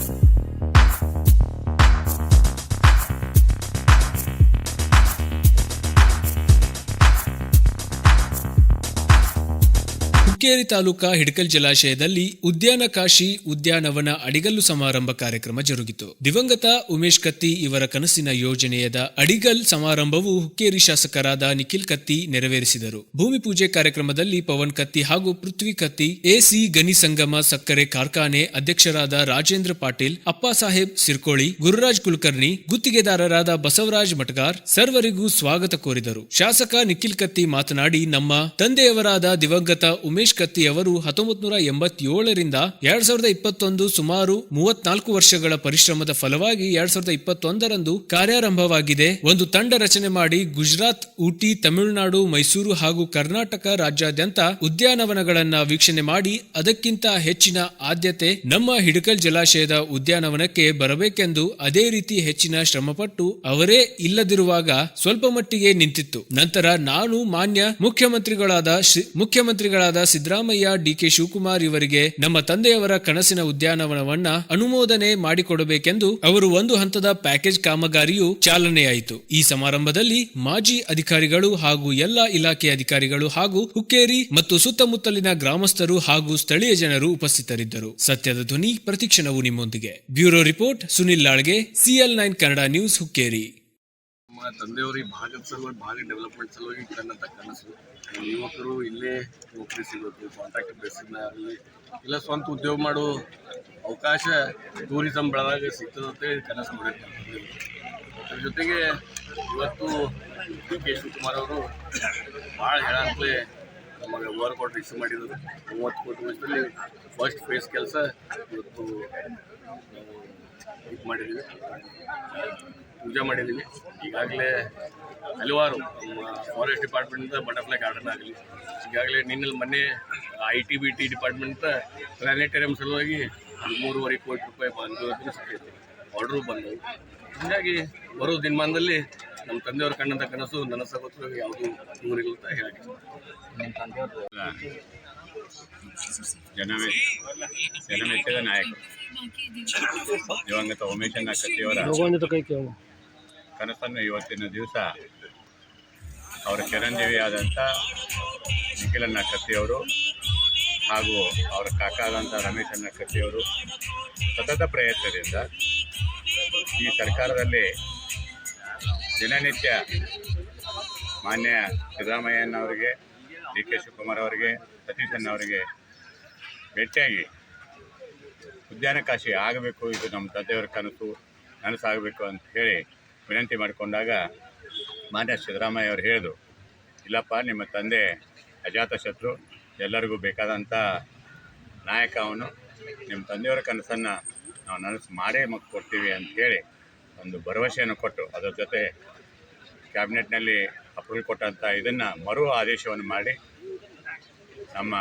Thank you. Hukkeri taluka Hidkal ಜಲಾಶಯದಲ್ಲಿ ಉದ್ಯಾನ ಕಾಶಿ, ಉದ್ಯಾನವನ ಅಡಿಗಲ್ಲು ಸಮಾರಂಭ ಕಾರ್ಯಕ್ರಮ ಜರುಗಿತು. ದಿವಂಗತ ಉಮೇಶ್ ಕತ್ತಿ ಇವರ ಕನಸಿನ ಯೋಜನೆಯದ ಅಡಿಗಲ್ ಸಮಾರಂಭವು ಹುಕ್ಕೇರಿ ಶಾಸಕರಾದ ನಿಖಿಲ್ ಕತ್ತಿ ನೆರವೇರಿಸಿದರು. ಭೂಮಿ ಪೂಜೆ ಕಾರ್ಯಕ್ರಮದಲ್ಲಿ ಪವನ್ ಕತ್ತಿ ಹಾಗೂ ಪೃಥ್ವಿ ಕತ್ತಿ ಎಸಿ ಗನಿ ಸಂಗಮ, ಸಕ್ಕರೆ ಕಾರ್ಖಾನೆ ಅಧ್ಯಕ್ಷರಾದ ರಾಜೇಂದ್ರ ಪಾಟೀಲ್, ಅಪ್ಪಾ ಸಾಹೇಬ್ ಸಿರ್ಕೋಳಿ, ಗುರುರಾಜ್ ಕುಲಕರ್ಣಿ, ಗುತ್ತಿಗೆದಾರರಾದ ಬಸವರಾಜ್ ಮಟ್ಗಾರ್ ಸರ್ವರಿಗೂ ಸ್ವಾಗತ ಕೋರಿದರು. ಶಾಸಕ ನಿಖಿಲ್ ಕತ್ತಿ ಮಾತನಾಡಿ, ನಮ್ಮ ತಂದೆಯವರಾದ ದಿವಂಗತ ಉಮೇಶ್ ಕತ್ತಿ ಅವರು ಹತ್ತೊಂಬತ್ ನೂರ ಎಂಬತ್ತೇಳರಿಂದ ಎರಡ್ ಸಾವಿರದ ಇಪ್ಪತ್ತೊಂದು ಸುಮಾರು ಮೂವತ್ನಾಲ್ಕು ವರ್ಷಗಳ ಪರಿಶ್ರಮದ ಫಲವಾಗಿ ಎರಡ್ ಸಾವಿರದ ಇಪ್ಪತ್ತೊಂದರಂದು ಕಾರ್ಯಾರಂಭವಾಗಿದೆ. ಒಂದು ತಂಡ ರಚನೆ ಮಾಡಿ ಗುಜರಾತ್, ಊಟಿ, ತಮಿಳುನಾಡು, ಮೈಸೂರು ಹಾಗೂ ಕರ್ನಾಟಕ ರಾಜ್ಯಾದ್ಯಂತ ಉದ್ಯಾನವನಗಳನ್ನ ವೀಕ್ಷಣೆ ಮಾಡಿ ಅದಕ್ಕಿಂತ ಹೆಚ್ಚಿನ ಆದ್ಯತೆ ನಮ್ಮ ಹಿಡಕಲ್ ಜಲಾಶಯದ ಉದ್ಯಾನವನಕ್ಕೆ ಬರಬೇಕೆಂದು ಅದೇ ರೀತಿ ಹೆಚ್ಚಿನ ಶ್ರಮಪಟ್ಟು ಅವರೇ ಇಲ್ಲದಿರುವಾಗ ಸ್ವಲ್ಪ ಮಟ್ಟಿಗೆ ನಿಂತಿತ್ತು. ನಂತರ ನಾನು ಮಾನ್ಯ ಮುಖ್ಯಮಂತ್ರಿಗಳಾದ ಮುಖ್ಯಮಂತ್ರಿಗಳಾದ ಸಿದ್ದರಾಮಯ್ಯ ಡಿಕೆ ಶಿವಕುಮಾರ್ ಇವರಿಗೆ ನಮ್ಮ ತಂದೆಯವರ ಕನಸಿನ ಉದ್ಯಾನವನವನ್ನ ಅನುಮೋದನೆ ಮಾಡಿಕೊಡಬೇಕೆಂದು ಅವರು ಒಂದು ಹಂತದ ಪ್ಯಾಕೇಜ್ ಕಾಮಗಾರಿಯು ಚಾಲನೆಯಾಯಿತು. ಈ ಸಮಾರಂಭದಲ್ಲಿ ಮಾಜಿ ಅಧಿಕಾರಿಗಳು ಹಾಗೂ ಎಲ್ಲಾ ಇಲಾಖೆ ಅಧಿಕಾರಿಗಳು ಹಾಗೂ ಹುಕ್ಕೇರಿ ಮತ್ತು ಸುತ್ತಮುತ್ತಲಿನ ಗ್ರಾಮಸ್ಥರು ಹಾಗೂ ಸ್ಥಳೀಯ ಜನರು ಉಪಸ್ಥಿತರಿದ್ದರು. ಸತ್ಯದ ಧ್ವನಿ ಪ್ರತಿಕ್ಷಣವು ನಿಮ್ಮೊಂದಿಗೆ. Bureau report, Sunil ಲಾಳ್ಗೆ, CL nine Kannada news Hukkeri. ನಮ್ಮ ಈ ಭಾಗದ ಸಲುವಾಗಿ ಭಾಗ ಡೆವಲಪ್ಮೆಂಟ್ ಸಲುವಾಗಿ ಕನಸು. ಯುವಕರು ಇಲ್ಲೇ ನೌಕರಿ ಸಿಗುತ್ತೆ ಕಾಂಟ್ರಾಕ್ಟ್ ಬೇಸಿಸ್ನಾಗಲಿ ಇಲ್ಲ ಸ್ವಂತ ಉದ್ಯೋಗ ಮಾಡೋ ಅವಕಾಶ ಟೂರಿಸಂ ಬೆಳೆದಾಗ ಹೇಳಿ ಕನಸು ಮಾಡಿರ್ತಾರೆ ಅದ್ರ ಜೊತೆಗೆ ಇವತ್ತು ಡಿ ಕೆ ಶಿವಕುಮಾರ್ ಅವರು ಭಾಳ ಹೇಳಂತಲೇ ನಮಗೆ ವರ್ಕ್ ಆರ್ಡರ್ ಇಶ್ಯೂ ಮಾಡಿದರು ಮೂವತ್ತು ಕೋಟಿ ವರ್ಷದಲ್ಲಿ ಫಸ್ಟ್ ಫೇಸ್ ಕೆಲಸ ಇವತ್ತು ಇದು ಮಾಡಿದ್ದೀವಿ. ಪೂಜೆ ಮಾಡಿದ್ದೀವಿ. ಈಗಾಗಲೇ ಹಲವಾರು ನಮ್ಮ ಫಾರೆಸ್ಟ್ ಡಿಪಾರ್ಟ್ಮೆಂಟ್ ಬಟರ್ಫ್ಲೈ ಗಾರ್ಡನ್ ಆಗಲಿ ಈಗಾಗಲೇ ನಿನ್ನಲ್ಲಿ ಮೊನ್ನೆ I T B T department planetarium ಸಲುವಾಗಿ ಮೂರುವರೆ ಕೋಟಿ ರೂಪಾಯಿ ಬಂದು ಆರ್ಡ್ರು ಬಂದವು. ಹೀಗಾಗಿ ಬರೋ ದಿನಮಾನದಲ್ಲಿ ನಮ್ಮ ತಂದೆಯವರು ಕಂಡಂಥ ಕನಸು ನನ್ನ ಸಹೋದರ ಯಾವುದು ದೂರಿಲ್ಲ ಅಂತ ಹೇಳಕ್ಕೆ ಜನಮೆ ಜನಮೆಚ್ಚದ ನಾಯಕ. ದಿವಂಗತ ಉಮೇಶಣ್ಣ ಕತ್ತಿಯವರ ಕನಸನ್ನು ಇವತ್ತಿನ ದಿವಸ ಅವರ ಚಿರಂಜೀವಿಯಾದಂಥ ನಿಖಿಲಣ್ಣ ಕತ್ತಿಯವರು ಹಾಗೂ ಅವರ ಕಾಕ ಆದಂಥ ರಮೇಶಣ್ಣ ಕತ್ತಿಯವರು ಸತತ ಪ್ರಯತ್ನದಿಂದ ಈ ಸರ್ಕಾರದಲ್ಲಿ ದಿನನಿತ್ಯ ಮಾನ್ಯ ಸಿದ್ದರಾಮಯ್ಯನವರಿಗೆ ಡಿ ಕೆ ಶಿವಕುಮಾರ್ ಅವರಿಗೆ ಸತೀಶಣ್ಣ ಅವರಿಗೆ ಭೇಟಿಯಾಗಿ ಉದ್ಯಾನಕಾಶಿ ಆಗಬೇಕು, ಇದು ನಮ್ಮ ತಂದೆಯವರ ಕನಸು, ನನಸಾಗಬೇಕು ಅಂತ ಹೇಳಿ ವಿನಂತಿ ಮಾಡಿಕೊಂಡಾಗ ಮಾನ್ಯ ಸಿದ್ದರಾಮಯ್ಯ ಅವರು ಹೇಳಿದರು, ಇಲ್ಲಪ್ಪ, ನಿಮ್ಮ ತಂದೆ ಅಜಾತ ಶತ್ರು, ಎಲ್ಲರಿಗೂ ಬೇಕಾದಂಥ ನಾಯಕ ಅವನು, ನಿಮ್ಮ ತಂದೆಯವರ ಕನಸನ್ನು ನಾವು ನನಸು ಮಾಡೇ ಮಕ್ಕ ಕೊಡ್ತೀವಿ ಅಂತ ಹೇಳಿ ಒಂದು ಭರವಸೆಯನ್ನು ಕೊಟ್ಟು ಅದರ ಜೊತೆ ಕ್ಯಾಬಿನೆಟ್ನಲ್ಲಿ ಅಪ್ರೂವಲ್ ಕೊಟ್ಟಂಥ ಇದನ್ನು ಮರು ಆದೇಶವನ್ನು ಮಾಡಿ ನಮ್ಮ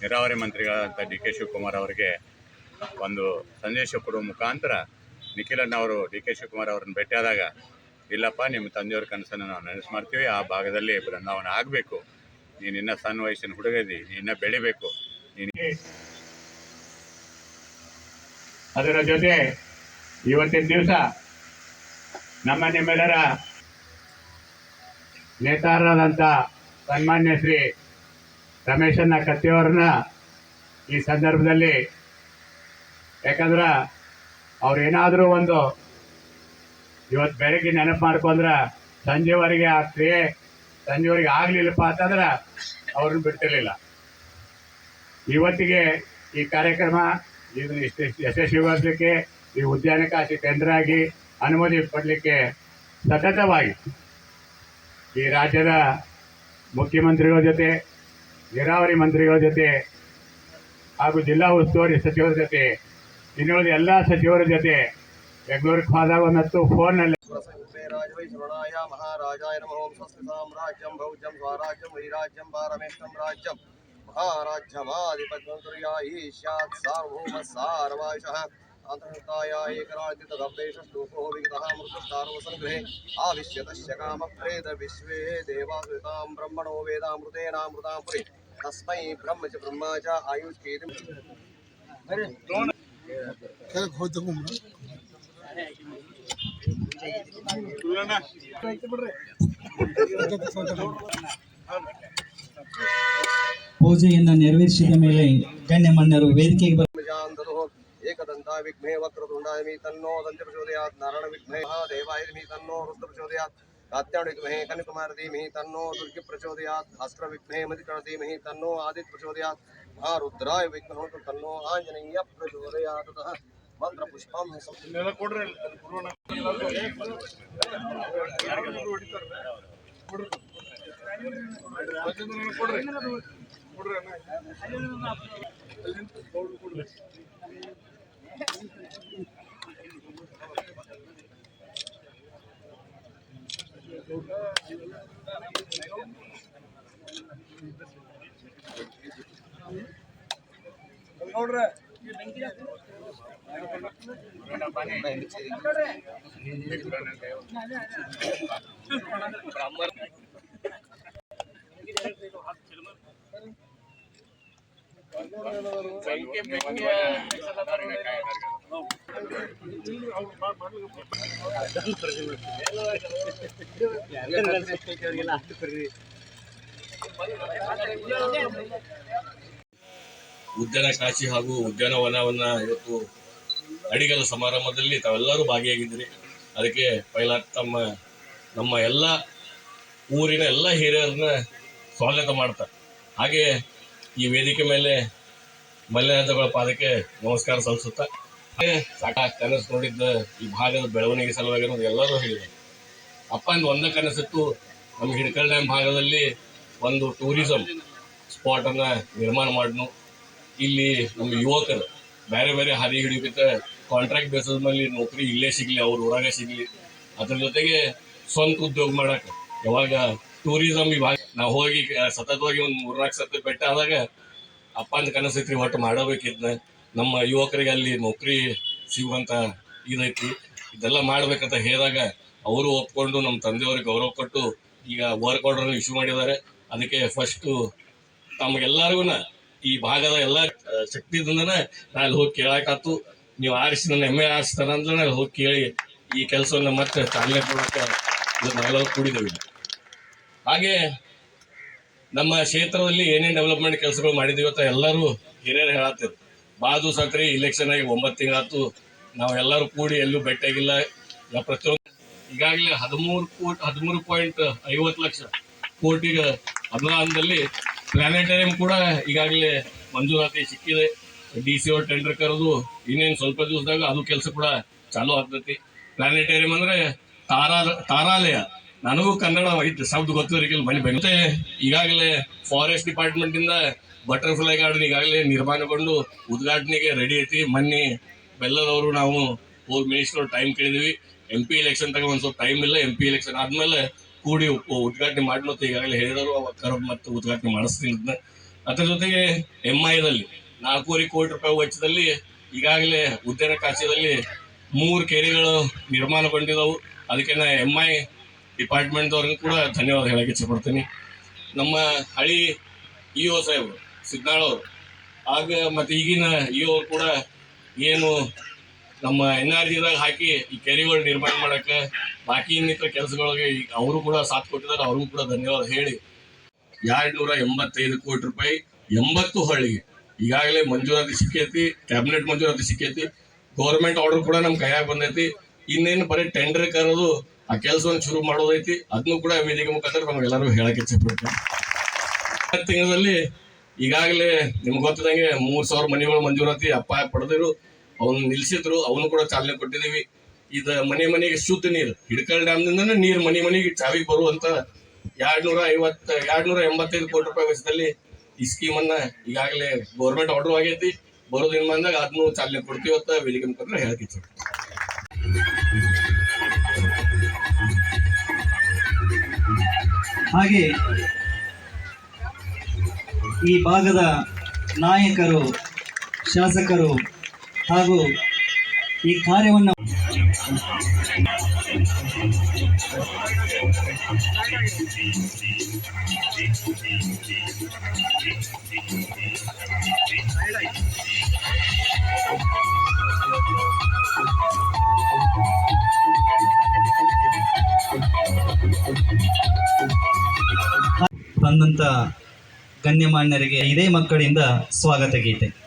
ನೀರಾವರಿ ಮಂತ್ರಿಗಳಾದಂಥ ಡಿ ಕೆ ಶಿವಕುಮಾರ್ ಅವರಿಗೆ ಒಂದು ಸಂದೇಶ ಕೊಡುವ ಮುಖಾಂತರ ನಿಖಿಲಣ್ಣ ಅವರು, ಡಿ ಕೆ ಶಿವಕುಮಾರ್ ಅವ್ರನ್ನ ಭೇಟಿಯಾದಾಗ, ಇಲ್ಲಪ್ಪ, ನಿಮ್ಮ ತಂದೆಯವ್ರ ಕನಸನ್ನು ನಾವು ನನಸು ಮಾಡ್ತೀವಿ, ಆ ಭಾಗದಲ್ಲಿ ಬೃಂದಾವನ ಆಗಬೇಕು. ನೀನು ಇನ್ನ ಸಣ್ಣ ವಯಸ್ಸಿನ ಹುಡುಗದಿ, ನೀನು ಇನ್ನೂ ಬೆಳಿಬೇಕು. ಅದರ ಜೊತೆ ಇವತ್ತಿನ ದಿವಸ ನಮ್ಮ ನಿಮ್ಮೆಲ್ಲರ ನೇತಾರರಾದಂಥ ಸನ್ಮಾನ್ಯ ಶ್ರೀ ರಮೇಶಣ್ಣ ಕತ್ತಿಯವರನ್ನ ಈ ಸಂದರ್ಭದಲ್ಲಿ ಯಾಕಂದ್ರೆ ಅವ್ರು ಏನಾದರೂ ಒಂದು ಇವತ್ತು ಬೆಳಗ್ಗೆ ನೆನಪು ಮಾಡ್ಕೊಂಡ್ರೆ ಸಂಜೆವರೆಗೆ ಆ ಕ್ರಿಯೆ ಸಂಜೆವರೆಗೆ ಆಗಲಿಲ್ಲಪ್ಪ ಅಂತಂದ್ರೆ ಅವ್ರನ್ನ ಬಿಡ್ತಿರ್ಲಿಲ್ಲ. ಇವತ್ತಿಗೆ ಈ ಕಾರ್ಯಕ್ರಮ ಇದನ್ನು ಇಷ್ಟು ಯಶಸ್ವಿಗೊಳಿಸಲಿಕ್ಕೆ ಈ ಉದ್ಯಾನ ಕಾಶಿ ಕೇಂದ್ರ ಆಗಿ ಅನುಮತಿ ಪಡಲಿಕ್ಕೆ ಸತತವಾಗಿ ಈ ರಾಜ್ಯದ ಮುಖ್ಯಮಂತ್ರಿಗಳ ಜೊತೆ, ನೀರಾವರಿ ಮಂತ್ರಿಗಳ ಜೊತೆ ಹಾಗೂ ಜಿಲ್ಲಾ ಉಸ್ತುವಾರಿ ಸಚಿವರ ಜೊತೆ ಇನ್ನುಳಿದ ಎಲ್ಲ ಸಚಿವರ ಜೊತೆ ಬೆಂಗಳೂರಿಗೆ ಹೋದಾಗ ಒಂದು ಹತ್ತು ಫೋನ್ನಲ್ಲಿ राजवैश्रवणाय महाराजाय नमः ओं स्वस्ति साम्राज्यं भौज्यं स्वराज्यं वैराज्यं पारमेष्टं राज्यं महाराज्यमाधिपत्यन्तर्या ईश्यात् सार्वभौम सारवायुषः अन्तर्हृताय एकराजितदब्देश श्लोको विगतः मृतस्तारोसङ्ग्रहे आविश्यतस्य कामप्रेत विश्वे देवाकृतां ब्रह्मणो वेदामृतेनामृतां पुरे तस्मै ब्रह्म च ब्रह्मा च खेल खोज तो घूम रहा पूजे नेरवेद मेले गण्यमण वेद विघ्ने वक्रतुंडा तन्नो दंत प्रचोदयाद नारायण विघ्ने महादेवाय तन्नो रुद्र प्रचोदयाद ಕಾತ್ಯಾಣ ವಿಘ್ನೇ ಕನ್ಯಕುಮಾರ ಧೀಮಹಿ ತನ್ನೋ ದುರ್ಗಿ ಪ್ರಚೋದಯಾತ್ ಭಾಸ್ಕರ ವಿಘ್ನೇ ಮಧಿಕಣ ಧೀಮಹಿ ತನ್ನೋ ಆದಿತ್ಯ ಪ್ರಚೋದಯಾತ್ ಮಹಾರುದ್ರಾಯ ವಿಘ್ನೋತು ತನ್ನೋ ಆಂಜನೇಯ ಪ್ರಚೋದಯಾತ್ ತತಃ ಮಂತ್ರ ಪುಷ್ಪಂ ಉದ್ಯಾನ ಕಾಶಿ ಹಾಗೂ ಉದ್ಯಾನವನವನ್ನ ಇವತ್ತು ಅಡಿಗಲ ಸಮಾರಂಭದಲ್ಲಿ ತಾವೆಲ್ಲರೂ ಭಾಗಿಯಾಗಿದ್ದೀರಿ. ಅದಕ್ಕೆ ಪೈಲಾಟ್ ತಮ್ಮ, ನಮ್ಮ ಎಲ್ಲ ಊರಿನ ಎಲ್ಲ ಹಿರಿಯರನ್ನ ಸ್ವಾಗತ ಮಾಡ್ತಾರೆ ಹಾಗೆ ಈ ವೇದಿಕೆ ಮೇಲೆ ಮಲ್ಯರಾಜಗಳ ಪಾದಕ್ಕೆ ನಮಸ್ಕಾರ ಸಲ್ಲಿಸುತ್ತಾ. ಸಾಕ ಕನಸು ನೋಡಿದ್ದ ಈ ಭಾಗದ ಬೆಳವಣಿಗೆ ಸಲುವಾಗಿ ಅನ್ನೋದು ಎಲ್ಲರೂ ಅಪ್ಪ ಅಪ್ಪಂದು ಒಂದೇ ಕನಸಿತ್ತು ನಮ್ಮ ಹಿಡ್ಕಲ್ ಡ್ಯಾಮ್ ಭಾಗದಲ್ಲಿ ಒಂದು ಟೂರಿಸಂ ಸ್ಪಾಟ್ ಅನ್ನ ನಿರ್ಮಾಣ ಮಾಡ್ನು. ಇಲ್ಲಿ ನಮ್ಮ ಯುವಕರು ಬೇರೆ ಬೇರೆ ಹಾದಿ ಹಿಡಿಯುತ್ತ ಕಾಂಟ್ರಾಕ್ಟ್ ಬೇಸಸ್ ಮೇಲೆ ನೌಕರಿ ಇಲ್ಲೇ ಸಿಗ್ಲಿ, ಅವ್ರ ಊರಾಗ ಸಿಗ್ಲಿ. ಅದ್ರ ಜೊತೆಗೆ ಸ್ವಂತ ಉದ್ಯೋಗ ಮಾಡಕ್. ಯಾವಾಗ ಟೂರಿಸಂ ಭಾಗ ನಾವು ಹೋಗಿ ಸತತವಾಗಿ ಒಂದು ಮೂರ್ನಾಲ್ಕು ಸತ್ತ ಬೆಟ್ಟ ಆದಾಗ ಅಪ್ಪಂದು ಕನಸೈತ್ರಿ, ಒಟ್ಟು ಮಾಡಬೇಕಿದ್ನ. ನಮ್ಮ ಯುವಕರಿಗೆ ಅಲ್ಲಿ ನೌಕರಿ ಸಿಗುವಂತ ಇದೈತಿ. ಇದೆಲ್ಲ ಮಾಡ್ಬೇಕಂತ ಹೇಳಿದಾಗ ಅವರು ಒಪ್ಕೊಂಡು ನಮ್ಮ ತಂದೆಯವ್ರಿಗೆ ಗೌರವ ಕೊಟ್ಟು ಈಗ ವರ್ಕ್ ಆರ್ಡರ್ ಇಶ್ಯೂ ಮಾಡಿದ್ದಾರೆ. ಅದಕ್ಕೆ ಫಸ್ಟು ತಮಗೆಲ್ಲರಿಗೂ ಈ ಭಾಗದ ಎಲ್ಲ ಶಕ್ತಿ ನಾನು ಅಲ್ಲಿ ಹೋಗಿ ಕೇಳಾಕಾತು ನೀವು ಆರಿಸಿ, ನನ್ನ ಎಮ್ಮೆ ಆರಿಸ್ತಾನ ಅಂದ್ರೆ ನಾನು ಹೋಗಿ ಕೇಳಿ ಈ ಕೆಲಸವನ್ನ ಮತ್ತೆ ಚಾಲನೆ ಕೊಡಕ್ಕೆ ನಾವೆಲ್ಲರೂ ಕೂಡಿದ್ದೇವೆ ಹಾಗೆ ನಮ್ಮ ಕ್ಷೇತ್ರದಲ್ಲಿ ಏನೇನು ಡೆವಲಪ್ಮೆಂಟ್ ಕೆಲಸಗಳು ಮಾಡಿದ್ದೀವಿ ಅಂತ ಎಲ್ಲರೂ ಹಿರಿಯರು ಹೇಳತ್ತಾರೆ ಭಾಳ ದಿವಸ ಇಲೆಕ್ಷನ್ ಆಗಿ ಒಂಬತ್ತು ತಿಂಗಳಾತು ನಾವು ಎಲ್ಲರೂ ಕೂಡಿ ಎಲ್ಲೂ ಭೇಟಿಯಾಗಿಲ್ಲ. ಪ್ರತಿಯೊಂದು ಈಗಾಗಲೇ ಹದಿಮೂರು ಕೋಟಿ, ಹದಿಮೂರು ಪಾಯಿಂಟ್ ಐವತ್ತು ಲಕ್ಷ ಕೋಟಿಗೆ ಅನುದಾನದಲ್ಲಿ ಪ್ಲಾನೆಟರಿಯಂ ಕೂಡ ಈಗಾಗಲೇ ಮಂಜೂರಾತಿ ಸಿಕ್ಕಿದೆ. ಡಿ ಸಿ ಅವ್ರ ಟೆಂಡರ್ ಕರೆದು ಇನ್ನೇನು ಸ್ವಲ್ಪ ದಿವಸದಾಗ ಅದು ಕೆಲಸ ಕೂಡ ಚಾಲೂ ಆಗ್ತೈತಿ. ಪ್ಲಾನೆಟೇರಿಯಂ ಅಂದ್ರೆ ತಾರಾ, ತಾರಾಲಯ. ನನಗೂ ಕನ್ನಡ ಶಬ್ದ ಗೊತ್ತಿರಲಿಲ್ಲ ಮನೆ ಬಂದು ಮತ್ತೆ ಈಗಾಗಲೇ ಫಾರೆಸ್ಟ್ ಡಿಪಾರ್ಟ್ಮೆಂಟ್ ಇಂದ ಬಟರ್ಫ್ಲೈ ಗಾರ್ಡನ್ ಈಗಾಗಲೇ ನಿರ್ಮಾಣಗೊಂಡು ಉದ್ಘಾಟನೆಗೆ ರೆಡಿ ಐತಿ. ಮೊನ್ನೆ ಬೆಲ್ಲದವರು ನಾವು ಹೋಗಿ ಮಿನಿಸ್ಟರ್ ಟೈಮ್ ಕೇಳಿದ್ವಿ. ಎಂ ಪಿ ಎಲೆಕ್ಷನ್ ತಗ ಒಂದ್ ಸ್ವಲ್ಪ ಟೈಮ್ ಇಲ್ಲ. ಎಂ ಪಿ ಎಲೆಕ್ಷನ್ ಆದಮೇಲೆ ಕೂಡಿ ಉದ್ಘಾಟನೆ ಉದ್ಘಾಟನೆ ಮಾಡ್ಲತ್ತ ಈಗಾಗಲೇ ಹೇಳಿದರು ಕರೆದು ಮತ್ತೆ ಉದ್ಘಾಟನೆ ಮಾಡಿಸ್ತೀನಿ. ಅದ್ರ ಜೊತೆಗೆ ಎಂ ಐದಲ್ಲಿ ನಾಲ್ಕೂವರೆ ಕೋಟಿ ರೂಪಾಯಿ ವೆಚ್ಚದಲ್ಲಿ ಈಗಾಗಲೇ ಉದ್ಯಾನ ಕಾಶಿಯಲ್ಲಿ ಮೂರು ಕೆರೆಗಳು ನಿರ್ಮಾಣಗೊಂಡಿದ್ದವು ಅದಕ್ಕೆ ನಾ ಎಂ ಐ ಡಿಪಾರ್ಟ್ಮೆಂಟ್ದವ್ರಿಗೂ ಕೂಡ ಧನ್ಯವಾದ ಹೇಳಕ್ಕೆ ಇಚ್ಛಪಡ್ತೀನಿ ನಮ್ಮ ಹಳಿ ಇ ಒ ಸಾಹೇಬರು ಸಿದ್ನಾಳವ್ರು ಆಗ ಮತ್ತೆ ಈಗಿನ ಇವರು ಕೂಡ ಏನು ನಮ್ಮ ಎನ್ ಆರ್ ಜಿದಾಗ ಹಾಕಿ ಈ ಕೆರೆಗಳು ನಿರ್ಮಾಣ ಮಾಡಕ್ಕೆ ಬಾಕಿ ಇನ್ನಿತರ ಕೆಲಸಗಳಿಗೆ ಅವರು ಕೂಡ ಸಾಥ್ ಕೊಟ್ಟಿದ್ದಾರೆ, ಅವ್ರಿಗೂ ಕೂಡ ಧನ್ಯವಾದ ಹೇಳಿ. ಎರಡ್ ನೂರ ಎಂಬತ್ತೈದು ಕೋಟಿ ರೂಪಾಯಿ ಎಂಬತ್ತು ಹಳ್ಳಿಗೆ. ಈಗಾಗಲೇ ಮಂಜೂರಾತಿ ಸಿಕ್ಕೈತಿ, ಕ್ಯಾಬಿನೆಟ್ ಮಂಜೂರಾತಿ ಸಿಕ್ಕೈತಿ, ಗೌರ್ಮೆಂಟ್ ಆರ್ಡರ್ ಕೂಡ ನಮ್ಮ ಕೈಯಾಗ ಬಂದೈತಿ. ಇನ್ನೇನು ಬರೀ ಟೆಂಡರ್ ಕರೋದು ಆ ಕೆಲಸವನ್ನು ಶುರು ಮಾಡೋದೈತಿ ಅದನ್ನು ಕೂಡ ವೇದಿಕೆ ಮುಖಾಂತರ ನಮಗೆಲ್ಲರೂ ಹೇಳಕ್ಕೆ ಇಚ್ಛಪಡ್ತೇನೆ ತಿಂಗಳಲ್ಲಿ ಈಗಾಗಲೇ ನಿಮ್ಗೆ ಗೊತ್ತಿದಂಗೆ ಮೂರು ಸಾವಿರ ಮನೆಗಳು ಮಂಜೂರಾತಿ ಅಪಾಯ ಪಡೆದಿರು. ಅವನ್ನ ನಿಲ್ಸಿದ್ರು, ಅವನು ಕೂಡ ಚಾಲನೆ ಕೊಟ್ಟಿದ್ದೀವಿ. ಇದ ಮನೆ ಮನೆಗೆ ಶುದ್ಧ ನೀರು, ಹಿಡ್ಕಲ್ ಡ್ಯಾಮ್ನಿಂದನೇ ನೀರು ಮನೆ ಮನೆಗೆ ಚಾವಿಗೆ ಬರುವಂತ ಎರಡ್ ನೂರ ಐವತ್ತು ಎರಡ್ ನೂರ ಎಂಬತ್ತೈದು ಕೋಟಿ ರೂಪಾಯಿ ವೆಚ್ಚದಲ್ಲಿ ಈ ಸ್ಕೀಮ್ ಅನ್ನ ಈಗಾಗಲೇ ಗೌರ್ಮೆಂಟ್ ಆರ್ಡರ್ ಆಗೈತಿ. ಬರೋದಿನ ಬಂದಾಗ ಅದನ್ನು ಚಾಲನೆ ಕೊಡ್ತೀವಿ ಅಂತ ವೇದಿಕೆ ಮುಖಾಂತರ ಹೇಳ್ತೀವಿ ಹಾಗೆ ಈ ಭಾಗದ ನಾಯಕರು ಶಾಸಕರು ಹಾಗೂ ಈ ಕಾರ್ಯವನ್ನು ಬಂದಂತ ಗಣ್ಯಮಾನ್ಯರಿಗೆ ಇದೇ ಮಕ್ಕಳಿಂದ ಸ್ವಾಗತ ಗೀತೆ.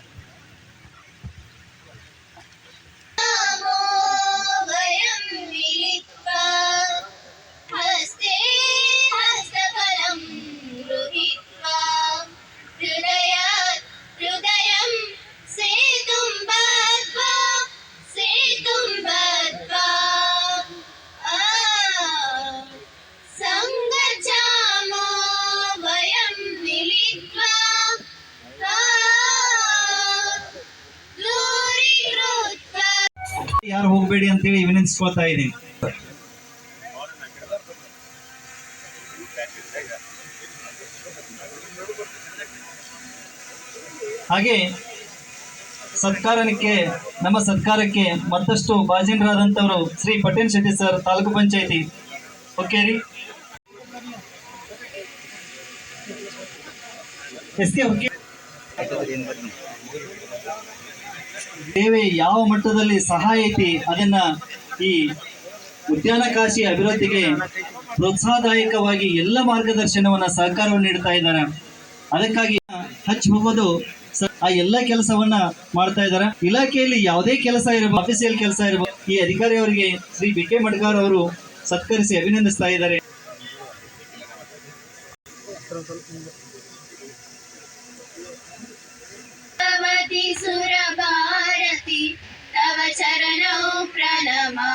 ವಿನಂತಿಸ್ಕೊಳ್ತಾ ಇದ್ದೀನಿ ಹಾಗೆ ಸತ್ಕಾರಕ್ಕೆ ನಮ್ಮ ಸತ್ಕಾರಕ್ಕೆ ಮತ್ತಷ್ಟು ಬಾಜೀನರಾದಂಥವರು ಶ್ರೀ ಪಟೇಲ್ ಶೆಟ್ಟಿ ಸರ್ ತಾಲೂಕು ಪಂಚಾಯತಿ ಓಕೆ ರೀ ಸೇವೆ ಯಾವ ಮಟ್ಟದಲ್ಲಿ ಸಹಾಯ ಐತಿ ಅದನ್ನ ಈ ಉದ್ಯಾನ ಕಾಶಿ ಅಭಿವೃದ್ಧಿಗೆ ಪ್ರೋತ್ಸಾಹದಾಯಕವಾಗಿ ಎಲ್ಲ ಮಾರ್ಗದರ್ಶನವನ್ನ ಸಹಕಾರವನ್ನು ನೀಡ್ತಾ ಇದ್ದಾರೆ. ಅದಕ್ಕಾಗಿ ಹಚ್ ಹೋಗೋದು ಆ ಎಲ್ಲ ಕೆಲಸವನ್ನ ಮಾಡ್ತಾ ಇದ್ದಾರೆ. ಇಲಾಖೆಯಲ್ಲಿ ಯಾವುದೇ ಕೆಲಸ ಇರಬಹುದು ಆಫೀಸಿಯಲ್ ಕೆಲಸ ಇರಬಹುದು ಈ ಅಧಿಕಾರಿ ಅವರಿಗೆ ಶ್ರೀ ಬಿ ಕೆ ಮಡ್ಗಾರ್ ಅವರು ಸತ್ಕರಿಸಿ ಅಭಿನಂದಿಸ್ತಾ ಇದ್ದಾರೆ. ಸುರಬಾ శరణౌ ప్రణమా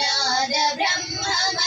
നാദബ്രഹ്മ